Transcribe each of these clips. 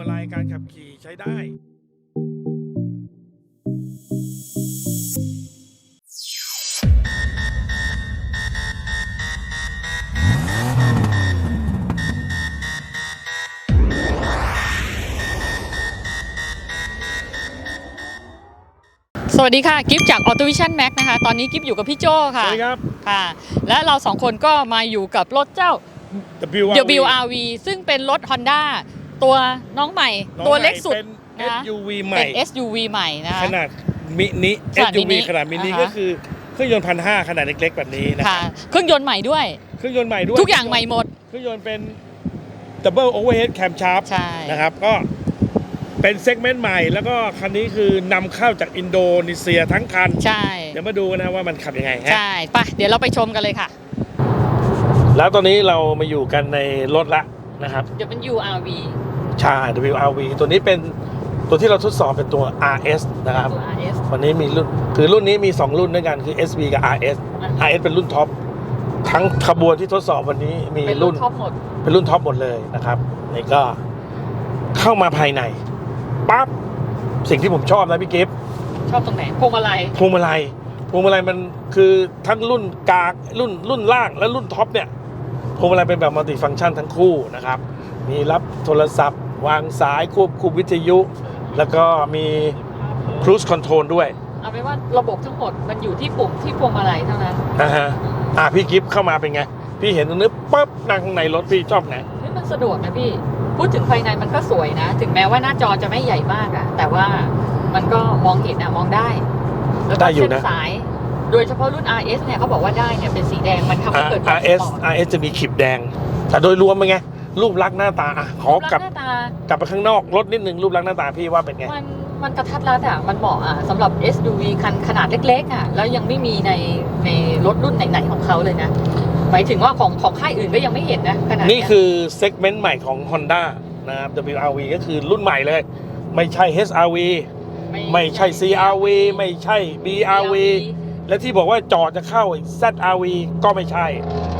มาลัยการขับขี่ใช้ได้ สวัสดีค่ะ กิฟจาก Auto Vision Max นะคะ ตอนนี้กิฟอยู่กับพี่โจสค่ะวัสดีครับ ค่ะ และเราสองคนก็มาอยู่กับรถเจ้า WRV WRV ซึ่งเป็นรถ Honda ตัวน้องใหม่ น้องตัวเล็กสุดเป็น นะคะ SUV ใหม่เป็น SUV ใหม่นะคะ ขนาดมินิ ขนาดมิ SUV นิขนาดมินิอ่าฮะ ก็คือเครื่องยนต์พันห้าขนาดเล็กๆ แบบนี้นะคค่ะรับเครื่องยนต์ใหม่ด้วย เครื่องยนต์ใหม่ด้วยทุกอย่างใหม่หมด เครื่องยนต์เป็น Double Overhead Camshaft ใช่ นะครับก็เป็นเซกเมนต์ใหม่ แล้วก็คันนี้คือนำเข้าจากอินโดนีเซียทั้งคัน ใช่ เดี๋ยวมาดูกันนะว่ามันขับยังไงฮะ ใช่ไปะเดี๋ยวเราไปชมกันเลยค่ะ แล้วตอนนี้เรามาอยู่กันในรถละนะครับ เดี๋ยวเป็น URV ชา WRV ตัวนี้เป็นตัวที่เราทดสอบเป็นตัว RS นะครับ ตัว RS วันนี้มีรุ่นคือรุ่นนี้มี 2 รุ่นด้วยกันคือ SV กับ RS อ่า RS เป็นรุ่นท็อปทั้งขบวนที่ทดสอบวันนี้มีเป็นรุ่รุ่นนท็อปหมด เป็นรุ่นท็อปหมดเลยนะครับนี่ก็เข้ามาภายในปั๊บสิ่งที่ผมชอบนะพี่กิฟต์ชอบตรงไหนพวงมาลัยพวงมาลัยพวงมาลัยมันคือทั้งรุ่นกลางรุ่นรุ่นล่างและรุ่นท็อปเนี่ยพวงมาลัยเป็นแบบมัลติฟังก์ชันทั้งคู่นะครับ มีรับโทรศัพท์ วางสายควบคุมวิทยุ แล้วก็มีครู i คอนโทรลด้วยเอาเป็นว่าระบบทั้งหมดมันอยู่ที่ปุ่มที่พวงมาลัยเท่านั้นนะฮะอะพี่กิฟต์เข้ามาเป็นไง พี่เห็นตรงนี้ปุ๊บนั่งข้างในรถพี่ชอบไหนเฮ้ยมันสะดวกนะพี่ พูดถึงภายในมันก็สวยนะ ถึงแม้ว่าหน้าจอจะไม่ใหญ่มากอะแต่ว่ามันก็มองเห็นอะมองได้ แล้วก็ได้อยู่เส้นนะ สาย โดยเฉพาะรุ่น RS เนี่ยเขาบอกว่าได้เนี่ยเป็นสีแดงมันทำให้เกิดความส RS ปอร์ต RS จะมีขีบแดง แต่โดยรวมเป็นไง รูปลักษณ์หน้าตาอะขอรูปกลัลักบษณ์หน้าตากลับไปข้างนอกรถนิดนึงรูปลักษณ์หน้าตาพี่ว่าเป็นไง มันมันกระทัดรัดอะมันเหมาะอะสำหรับ SUV คันขนาดเล็กๆอะแล้วยังไม่มีในในรถรุ่นไหนๆของเขาเลยนะหมายถึงว่าของของค่ายอื่นก็ยังไม่เห็นนะขนาดนี่เยคือเซกเมนต์ใหม่ของ Honda นะครับ WRV ก็คือรุ่นใหม่เลย ไม่ใช่ HRV ไม่ใช่ CRV ไม่ใช่ BRV และที่บอกว่าจอจะเข้า ZRV ก็ไม่ใช่อะถือว่า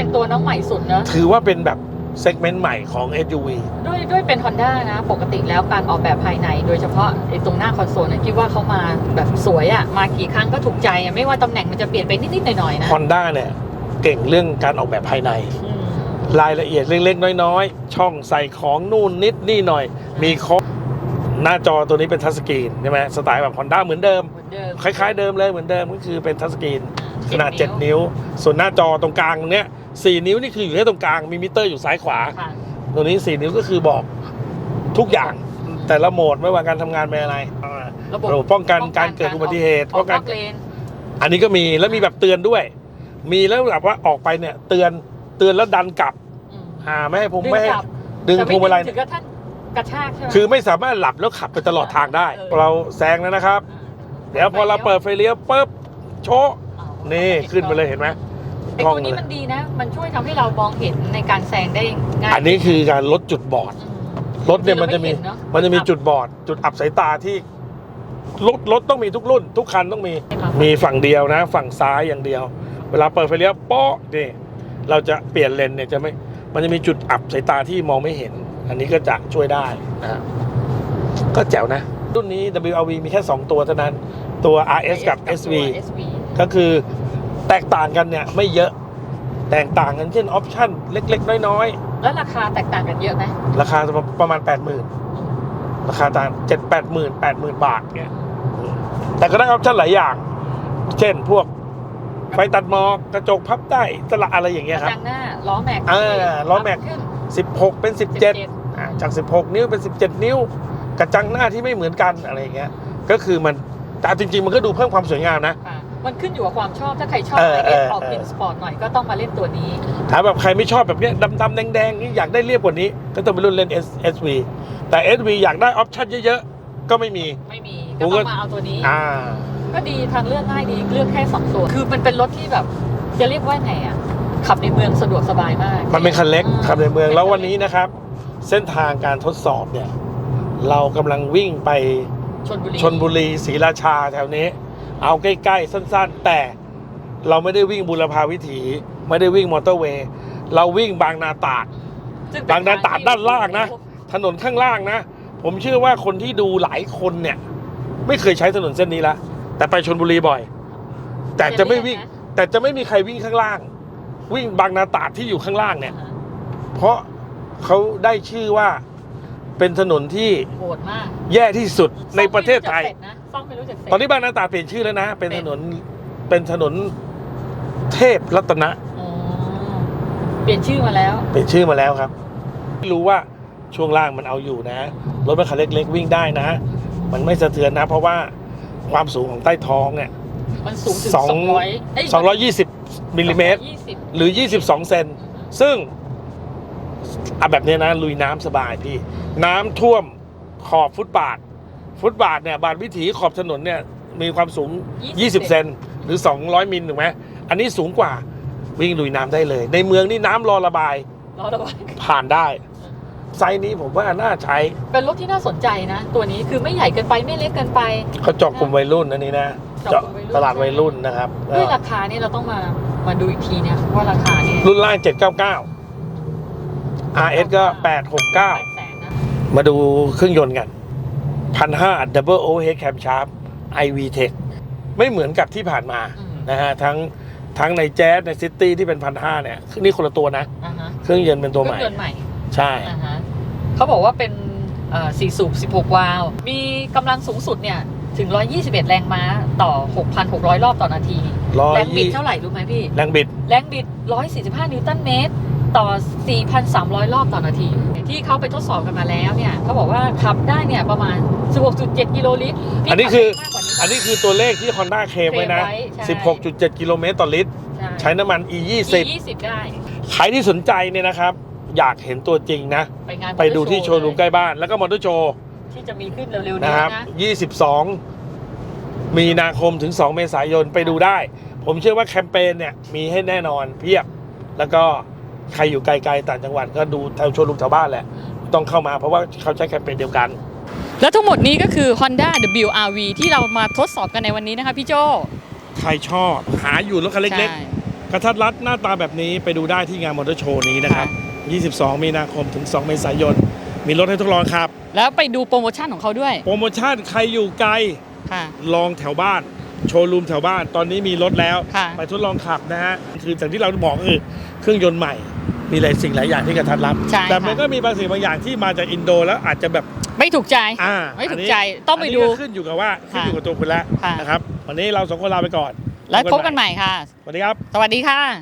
เป็นตัวน้องใหม่สุดเนอะถือว่าเป็นแบบเซกเมนต์ใหม่ของ SUV ด้วยด้วยเป็น Honda นะ ปกติแล้วการออกแบบภายใน โดยเฉพาะไอ้ตรงหน้าคอนโซลนะคิดว่าเขามาแบบสวยอะมากี่ครั้งก็ถูกใจอะไม่ว่าตำแหน่งมันจะเปลี่ยนไปนิดๆหน่อยๆนะ Honda เนี่ยเก่งเรื่องการออกแบบภายใน อืมรายละเอียดเล็กๆน้อยๆ ช่องใส่ของนู่นนิดนี่หน่อย มีครบหน้าจอตัวนี้เป็นทัชสกรีนใช่ไหมสไตล์แบบ Honda เหมือนเดิม เหมือนเดิม คล้ายๆเดิมเลยเหมือนเดิมก็คือเป็นทัชสกรีนขนาดเจ็ด7นิ้ว ส่วนหน้าจอตรงกลางตรงเนี้ย 4 นิ้วนี่คืออยู่แค่ตรงกลางมีมิเตอร์อยู่ซ้ายขวา ค่ะตัวนี้ 4 นิ้วก็คือบอกทุกอย่างแต่ละโหมดไม่ว่าการทำงานเป็นอะไรอ่าระบบระบบป้องกันการเกิดอุบัติเหตุออกป้องกันนอกเลน อันนี้ก็มีแล้วมีแบบเตือนด้วย มีแล้วแบบว่าออกไปเนี่ย เตือนเตือนแล้วดันกลับอืมอ่าไม่ให้ผมดึงไม่ให้กลับดึงแต่พวงมาลัยถึงกระทั่งกระชากใช่ไหมคือไม่สามารถหลับแล้วขับไปตลอดทางได้เออเราแซงแล้วนะครับ เดี๋ยวพอเราเปิดไฟเลี้ยวปุ๊บโชะอ๋อนี่ขึ้นไปเลยเห็นไหม ไอ้ตัวนี้มันดีนะ มันช่วยทำให้เรามองเห็นในการแซงได้ง่ายอันนี้คือการลดจุดบอดอืมรถเนี่ยมันจะมี เราไเห็เอมันจะมีจุดบอด จุดอับสายตาที่รถรถต้องมีทุกรุ่น ทุกคันต้องมีมีฝั่งเดียวนะ ฝั่งซ้ายอย่างเดียว เวลาเปิดไฟเลี้ยวโป๊ะนี่เราจะเปลี่ยนเลนเนี่ยจะไม่ มันจะมีจุดอับสายตาที่มองไม่เห็น อันนี้ก็จะช่วยได้นะก็แจ๋วนะ รุ่นนี้ WRV มีแค่ 2 ตัวเท่านั้น ตัว RS กับ SV ตัว SV ก็คือ แตกต่างกันเนี่ยไม่เยอะ แตกต่างกันเช่นออปชั่นเล็ก ๆ น้อยแล้วราคาแตกต่างกันเยอะไหมๆ ราคาจะประมาณ 80,000 ราคาต่างเจ็ดแปดหมื่นแปดหมื่นบาทเนี่ยอืมแต่ก็ได้ออปชั่นหลายอย่าง เช่นพวกไฟตัดหมอกกระจกพับได้ตละอะไรอย่างกเงี้ยระครับ จังหน้าล้อแม็กอ่าล้อแม็กขึ้น 16 เป็น 17 อ่าจาก 16 นิ้วเป็น 17 นิ้ว กระจังหน้าที่ไม่เหมือนกันอะไรอย่างเงี้ย ก็คือมันแต่จริง ๆ มันก็ดูเพิ่มความสวยงามนะ ค่ะ มันขึ้นอยู่กับความชอบถ้าใครชอบเออไอเอเออสออกเออเป็นสปอร์ตหน่อยก็ต้องมาเล่นตัวนี้ถ้าแบบใครไม่ชอบแบบเนี้ยดำๆแดงๆนี่อยากได้เรียบกว่านี้ ก็ต้องไปรุ่นเล่น S SV แต่ SV อยากได้ออปชั่นเยอะๆ ก็ไม่มี ไม่มีผก็มก็ต้องมาเอาตัวนี้ อ่า ก็ดีทางเลือกง่ายดีเลือกแค่สองตัว คือมันเป็นรถที่แบบจะเรียกว่าไงอะ ขับในเมืองสะดวกสบายมาก มันเป็นคันเล็กอ่าขับในเมืองป็แล้วคัวันนี้นะครับ เส้นทางการทดสอบเนี่ย เรากำลังวิ่งไปชนบุรีชนบุรีศรีราชาแถวนี้ เอาใกล้ๆ สั้นๆ แต่เราไม่ได้วิ่งบุรพาวิถี ไม่ได้วิ่งมอเตอร์เวย์เราวิ่งบางนาตราดซึ่งเป็บางนาตราดทที่ด้านล่างนะ ถนนข้างล่างนะ ผมเชื่อว่าคนที่ดูหลายคนเนี่ย ไม่เคยใช้ถนนเส้นนี้ละแต่ไปชนบุรีบ่อย แต่จะไม่วิ่ง แต่จะไม่มีใครวิ่งข้างล่าง วิ่งบางนาตราดที่อยู่ข้างล่างเนี่ยอ่าฮะเพราะเขาได้ชื่อว่า เป็นถนนที่โหดมากแย่ที่สุดในประเทศไทย ซ่อมไม่รู้จักเสร็จนะซ่อมไม่รู้จักเสร็จตอนนี้บางนาตราดเปลี่ยนชื่อแล้วนะ เป็นถนนเป็นถนนเทพรัตนะอ๋อเปลี่ยนชื่อมาแล้วเปลี่ยนชื่อมาแล้วครับไม่รู้ว่าช่วงล่างมันเอาอยู่นะ รถมันคันเล็กๆวิ่งได้นะ มันไม่สะเทือนนะ เพราะว่าความสูงของใต้ท้องเนี่ย มันสูงถึงสอง สองร้อยเย220มิลลิเมตร ยี่สิบหรือ 22 เซน ซึ่ง อะแบบเนี้ยนะลุยน้ำสบายพี่ น้ำท่วมขอบฟุตบาท ฟุตบาทเนี่ยบาทวิถีขอบถนนเนี่ยมีความสูง 20 เซนหรือ 200 มิลถูกไหมอันนี้สูงกว่าวิ่งลุยน้ำได้เลย ในเมืองนี่น้ำรอระบายรอระบายผ่านได้ไซส์นี้ผมว่าน่าใช้ เป็นรถที่น่าสนใจนะ ตัวนี้คือไม่ใหญ่เกินไปไม่เล็กเกินไปเขาเจาะกลุ่มวัยรุ่นอันนี้นะเจาะเจาะกลุ่มวัยรุ่นตลาดวัยรุ่นนะครับด้วยราคานี่เราต้องมามาดูอีกทีเนี่ยว่าราคานี่รุ่นล่าง799 RS ก็แปด869 แสนนะมาดูเครื่องยนต์กันพันห้า Double Overhead Cam Sharp iV Tech ไม่เหมือนกับที่ผ่านมาอืมนะฮะทั้งทั้งในแจ๊สในซิตี้ที่เป็นพันห้าเนี่ยนี่คนละตัวนะ อ่าฮะเครื่องยนต์เป็นตัวใหม่เครื่องยนต์ใหม่ใช่ อ่าฮะเขาบอกว่าเป็นเอ่อสี่สูบ 16 วาล์วมีกำลังสูงสุดเนี่ย ถึง 121 แรงม้าต่อ 6,600 รอบต่อนาที ร้อยแรงบิดยี่เท่าไหร่รู้ไหมพี่ แรงบิด แรงบิด 145 นิวตันเมตร ต่อ 4,300 รอบต่อนาที ที่เขาไปทดสอบกันมาแล้วเนี่ยเขาบอกว่าขับได้เนี่ยประมาณ 16.7 กิโลลิตรพี่อันนี้คือขับได้มากกว่านี้อันนี้คือตัวเลขที่ Honda เคลมไว้นะเคลมไว้ใช่16.7 กิโลเมตรต่อลิตร ใช่ใช้น้ำมัน E ยี่20สิบได้ใครที่สนใจเนี่ยนะครับ อยากเห็นตัวจริงนะ ไปงานไปดูที่โชว์รูมใกล้บ้าน แล้วก็มอเตอร์โชว์ ที่จะมีขึ้นเร็วๆนะนี้ครับนะ22 มีนาคมถึง 2 เมษายนไปดูได้ ผมเชื่อว่าแคมเปญเนี่ยมีให้แน่นอนเพียบแล้วก็ ใครอยู่ไกลๆต่างจังหวัดก็ดูแถวโชว์รูมแถวบ้านแหละ ต้องเข้ามาเพราะว่าเขาใช้แคมเปญเดียวกัน และทั้งหมดนี้ก็คือ Honda WRV ที่เรามาทดสอบกันในวันนี้นะคะพี่โจใครชอบหาอยู่รถคันเล็กใช่ๆกระทัดรัดหน้าตาแบบนี้ไปดูได้ที่งานมอเตอร์โชว์นี้นะครับ 22 มีนาคมถึง 2 เมษายน มีรถให้ทดลองครับ แล้วไปดูโปรโมชั่นของเขาด้วย โปรโมชั่นใครอยู่ไกลค่ะลองแถวบ้าน โชว์รูมแถวบ้านตอนนี้มีรถแล้ว ค่ะ ไปทดลองขับนะฮะคือจากที่เราบอกก็คือเครื่องยนต์ใหม่ มีหลายสิ่งหลายอย่างที่กระทัดรัดใช่แต่มันค่ะ ก็มีบางสิ่งบางอย่างที่มาจากอินโดแล้วอาจจะแบบไม่ถูกใจ อ่าไม่ถูกนนี้ใจต้องไปนนี้ดู ก็ขึ้นอยู่กับว่าขึ้นอยู่กับตัวคุณแล้วค่ะ นะครับวันนี้เราสองคนลาไปก่อนแล้วพบกันใหม่ค่ะ สวัสดีครับ สวัสดีค่ะ